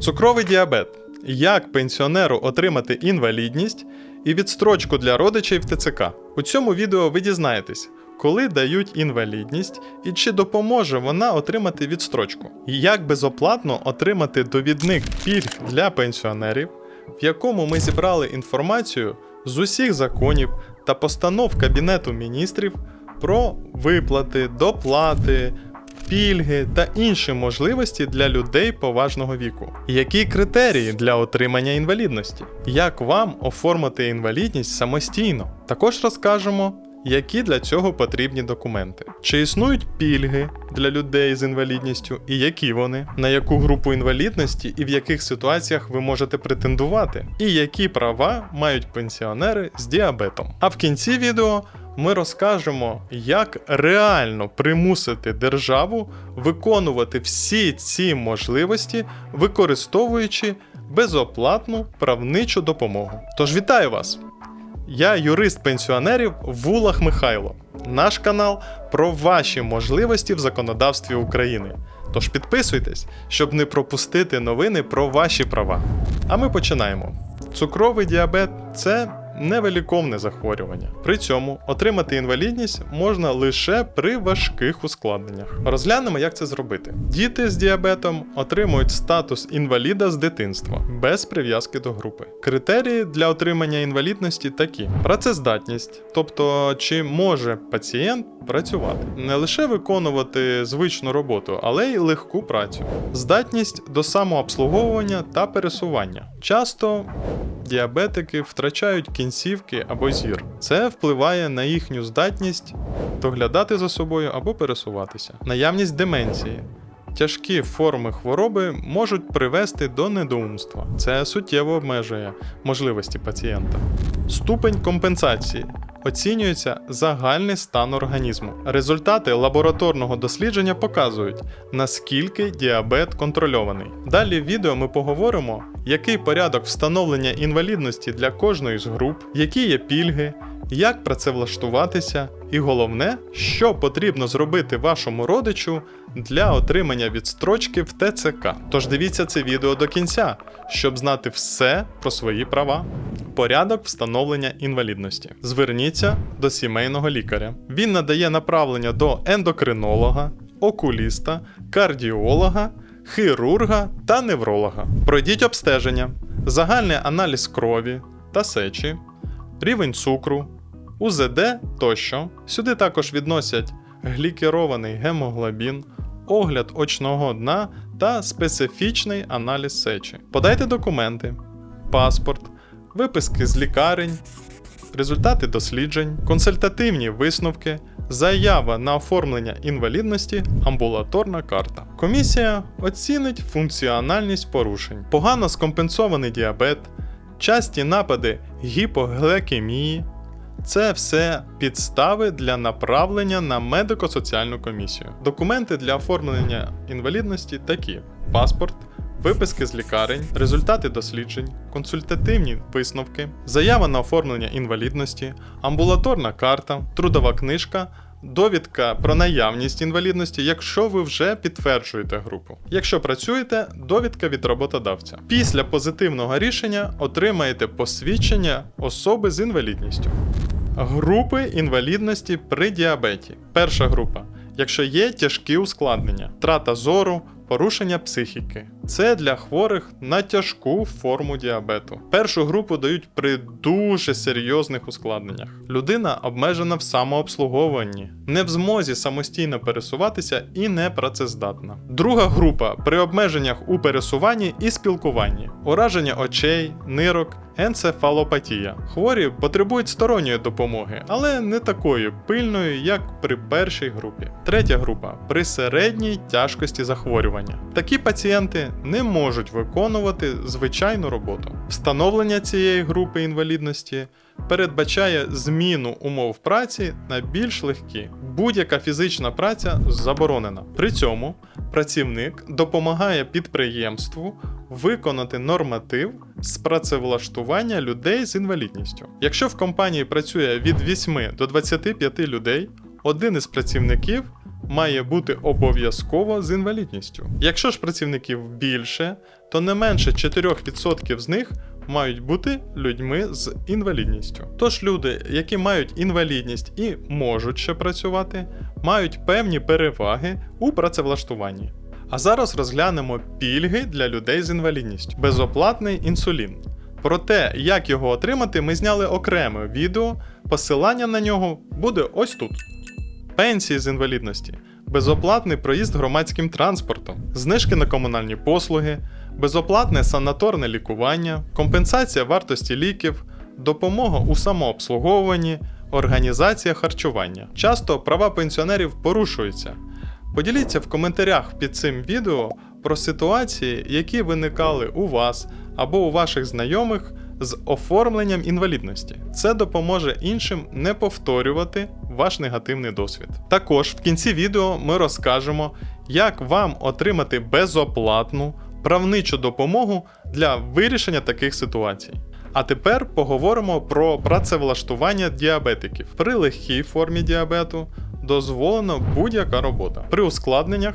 Цукровий діабет. Як пенсіонеру отримати інвалідність і відстрочку для родичів ТЦК. У цьому відео ви дізнаєтесь, коли дають інвалідність і чи допоможе вона отримати відстрочку, і як безоплатно отримати довідник пільг для пенсіонерів, в якому ми зібрали інформацію з усіх законів та постанов Кабінету міністрів про виплати, доплати, пільги та інші можливості для людей поважного віку. Які критерії для отримання інвалідності? Як вам оформити інвалідність самостійно? Також розкажемо. Які для цього потрібні документи? Чи існують пільги для людей з інвалідністю, і які вони, на яку групу інвалідності і в яких ситуаціях ви можете претендувати, і які права мають пенсіонери з діабетом? А в кінці відео ми розкажемо, як реально примусити державу виконувати всі ці можливості, використовуючи безоплатну правничу допомогу. Тож вітаю вас! Я юрист пенсіонерів Вулах Михайло. Наш канал про ваші можливості в законодавстві України. Тож підписуйтесь, щоб не пропустити новини про ваші права. А ми починаємо. Цукровий діабет це невиліковне захворювання. При цьому отримати інвалідність можна лише при важких ускладненнях. Розглянемо, як це зробити. Діти з діабетом отримують статус інваліда з дитинства без прив'язки до групи. Критерії для отримання інвалідності такі: працездатність, тобто чи може пацієнт працювати, не лише виконувати звичну роботу, але й легку працю, здатність до самообслуговування та пересування. Часто діабетики втрачають кінцівки або зір. Це впливає на їхню здатність доглядати за собою або пересуватися. Наявність деменції. Тяжкі форми хвороби можуть привести до недоумства. Це суттєво обмежує можливості пацієнта. Ступень компенсації. Оцінюється загальний стан організму. Результати лабораторного дослідження показують, наскільки діабет контрольований. Далі в відео ми поговоримо, який порядок встановлення інвалідності для кожної з груп, які є пільги, як працевлаштуватися, і головне, що потрібно зробити вашому родичу для отримання відстрочки в ТЦК. Тож дивіться це відео до кінця, щоб знати все про свої права. Порядок встановлення інвалідності. Зверніться до сімейного лікаря. Він надає направлення до ендокринолога, окуліста, кардіолога, хірурга та невролога. Пройдіть обстеження, загальний аналіз крові та сечі, рівень цукру, УЗД тощо. Сюди також відносять глікерований гемоглобін, огляд очного дна та специфічний аналіз сечі. Подайте документи, паспорт, виписки з лікарень, результати досліджень, консультативні висновки, заява на оформлення інвалідності, амбулаторна карта. Комісія оцінить функціональність порушень, погано скомпенсований діабет, часті напади гіпогликемії. Це все підстави для направлення на медико-соціальну комісію. Документи для оформлення інвалідності такі: паспорт, виписки з лікарень, результати досліджень, консультативні висновки, заява на оформлення інвалідності, амбулаторна карта, трудова книжка. Довідка про наявність інвалідності, якщо ви вже підтверджуєте групу. Якщо працюєте, довідка від роботодавця. Після позитивного рішення отримаєте посвідчення особи з інвалідністю. Групи інвалідності при діабеті. Перша група. Якщо є тяжкі ускладнення, втрата зору, порушення психіки. Це для хворих на тяжку форму діабету. Першу групу дають при дуже серйозних ускладненнях. Людина обмежена в самообслуговуванні, не в змозі самостійно пересуватися і не працездатна. Друга група при обмеженнях у пересуванні і спілкуванні, ураження очей, нирок, енцефалопатія. Хворі потребують сторонньої допомоги, але не такої пильної, як при першій групі. Третя група при середній тяжкості захворювання. Такі пацієнти не можуть виконувати звичайну роботу. Встановлення цієї групи інвалідності передбачає зміну умов праці на більш легкі. Будь-яка фізична праця заборонена. При цьому працівник допомагає підприємству виконати норматив з працевлаштування людей з інвалідністю. Якщо в компанії працює від 8 до 25 людей, один із працівників має бути обов'язково з інвалідністю. Якщо ж працівників більше, то не менше 4% з них мають бути людьми з інвалідністю. Тож люди, які мають інвалідність і можуть ще працювати, мають певні переваги у працевлаштуванні. А зараз розглянемо пільги для людей з інвалідністю. Безоплатний інсулін. Про те, як його отримати, ми зняли окреме відео. Посилання на нього буде ось тут. Пенсії з інвалідності, безоплатний проїзд громадським транспортом, знижки на комунальні послуги, безоплатне санаторне лікування, компенсація вартості ліків, допомога у самообслуговуванні, організація харчування. Часто права пенсіонерів порушуються. Поділіться в коментарях під цим відео про ситуації, які виникали у вас або у ваших знайомих з оформленням інвалідності. Це допоможе іншим не повторювати ваш негативний досвід. Також в кінці відео ми розкажемо, як вам отримати безоплатну правничу допомогу для вирішення таких ситуацій. А тепер поговоримо про працевлаштування діабетиків. При легкій формі діабету дозволена будь-яка робота. При ускладненнях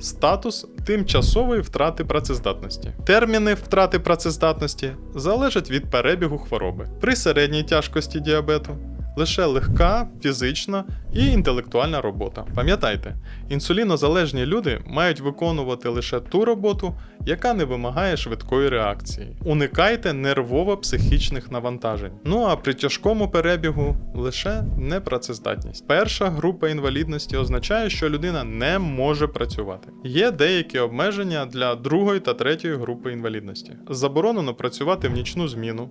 статус тимчасової втрати працездатності. Терміни втрати працездатності залежать від перебігу хвороби. При середній тяжкості діабету лише легка, фізична і інтелектуальна робота. Пам'ятайте, інсулінозалежні люди мають виконувати лише ту роботу, яка не вимагає швидкої реакції. Уникайте нервово-психічних навантажень. Ну а при тяжкому перебігу лише непрацездатність. Перша група інвалідності означає, що людина не може працювати. Є деякі обмеження для другої та третьої групи інвалідності. Заборонено працювати в нічну зміну.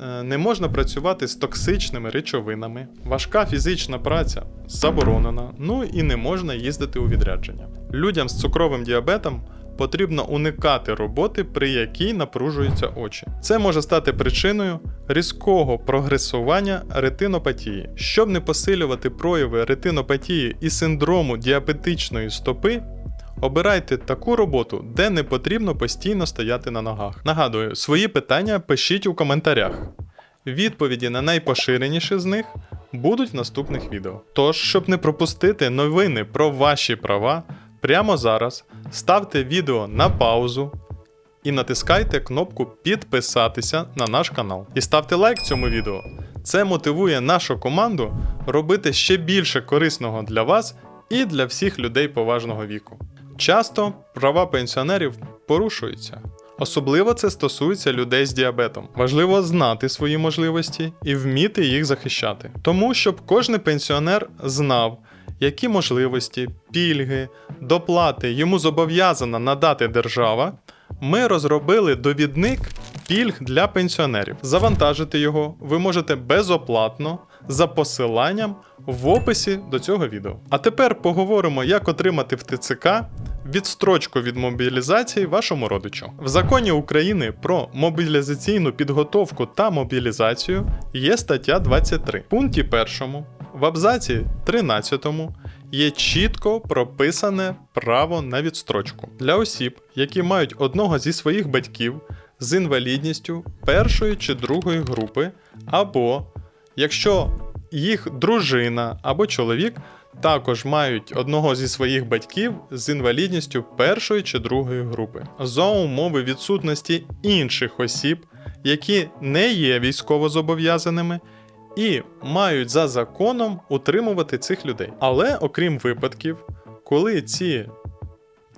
Е, Не можна працювати з токсичними речовинами, важка фізична праця заборонена, ну і не можна їздити у відрядження. Людям з цукровим діабетом потрібно уникати роботи, при якій напружуються очі. Це може стати причиною різкого прогресування ретинопатії. Щоб не посилювати прояви ретинопатії і синдрому діабетичної стопи, Обирайте таку роботу, де не потрібно постійно стояти на ногах. Нагадую, свої питання пишіть у коментарях. Відповіді на найпоширеніші з них будуть в наступних відео. Тож, щоб не пропустити новини про ваші права, прямо зараз ставте відео на паузу і натискайте кнопку підписатися на наш канал. І ставте лайк цьому відео. Це мотивує нашу команду робити ще більше корисного для вас і для всіх людей поважного віку. Часто права пенсіонерів порушуються. Особливо це стосується людей з діабетом. Важливо знати свої можливості і вміти їх захищати. Тому, щоб кожен пенсіонер знав, які можливості, пільги, доплати йому зобов'язана надати держава, ми розробили довідник пільг для пенсіонерів. Завантажити його ви можете безоплатно за посиланням в описі до цього відео. А тепер поговоримо, як отримати в ТЦК відстрочку від мобілізації вашому родичу. В законі України про мобілізаційну підготовку та мобілізацію є стаття 23. В пункті 1 в абзаці 13 є чітко прописане право на відстрочку. Для осіб, які мають одного зі своїх батьків з інвалідністю першої чи другої групи, або якщо їх дружина або чоловік також мають одного зі своїх батьків з інвалідністю першої чи другої групи, за умови відсутності інших осіб, які не є військовозобов'язаними і мають за законом утримувати цих людей. Але окрім випадків, коли ці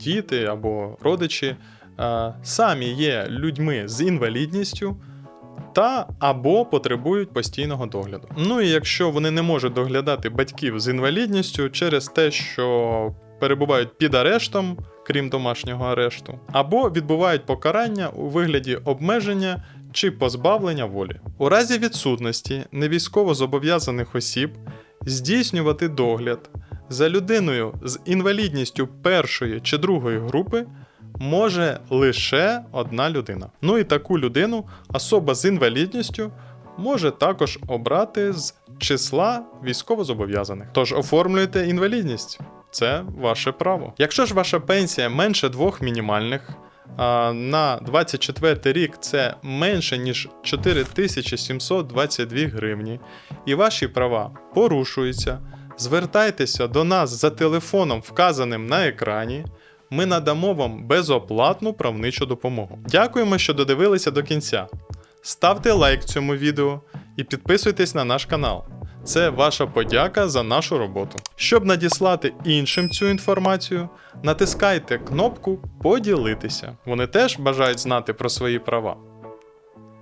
діти або родичі е, самі є людьми з інвалідністю. Та або потребують постійного догляду. Ну і якщо вони не можуть доглядати батьків з інвалідністю через те, що перебувають під арештом, крім домашнього арешту, або відбувають покарання у вигляді обмеження чи позбавлення волі. У разі відсутності невійськово зобов'язаних осіб здійснювати догляд за людиною з інвалідністю першої чи другої групи може лише одна людина. Ну і таку людину особа з інвалідністю може також обрати з числа військовозобов'язаних. Тож оформлюйте інвалідність. Це ваше право. Якщо ж ваша пенсія менше двох мінімальних, на 24 рік це менше ніж 4722 гривні, і ваші права порушуються, Звертайтеся до нас за телефоном, вказаним на екрані. Ми надамо вам безоплатну правничу допомогу. Дякуємо, що додивилися до кінця. Ставте лайк цьому відео і підписуйтесь на наш канал. Це ваша подяка за нашу роботу. Щоб надіслати іншим цю інформацію, натискайте кнопку Поділитися. Вони теж бажають знати про свої права.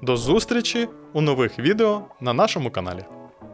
До зустрічі у нових відео на нашому каналі.